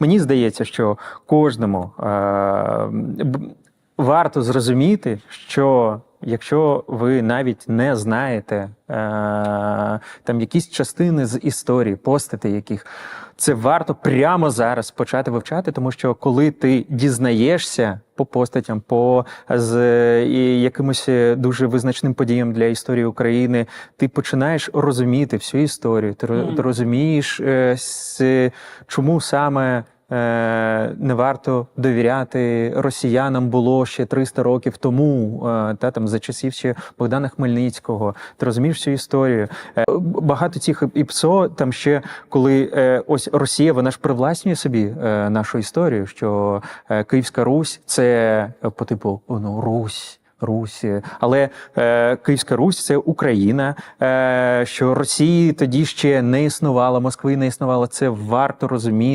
Мені здається, що кожному е, варто зрозуміти, що якщо ви навіть не знаєте е, там якісь частини з історії, постати яких. Це варто прямо зараз почати вивчати, тому що коли ти дізнаєшся по постатям, по з і якимось е, дуже визначним подіям для історії України, ти починаєш розуміти всю історію. Ти, ро- ти розумієш, е, с- чому саме. Е, Не варто довіряти росіянам було ще 300 років тому, е, та там за часів ще Богдана Хмельницького. Ти розумієш всю історію. Е, Багато цих ІПСО там ще коли ось Росія, вона ж привласнює собі нашу історію, що Київська Русь це по типу ну Русь. Русь, але е, Київська Русь це Україна. Е, що Росії тоді ще не існувало, Москви не існувало. Це варто розуміти.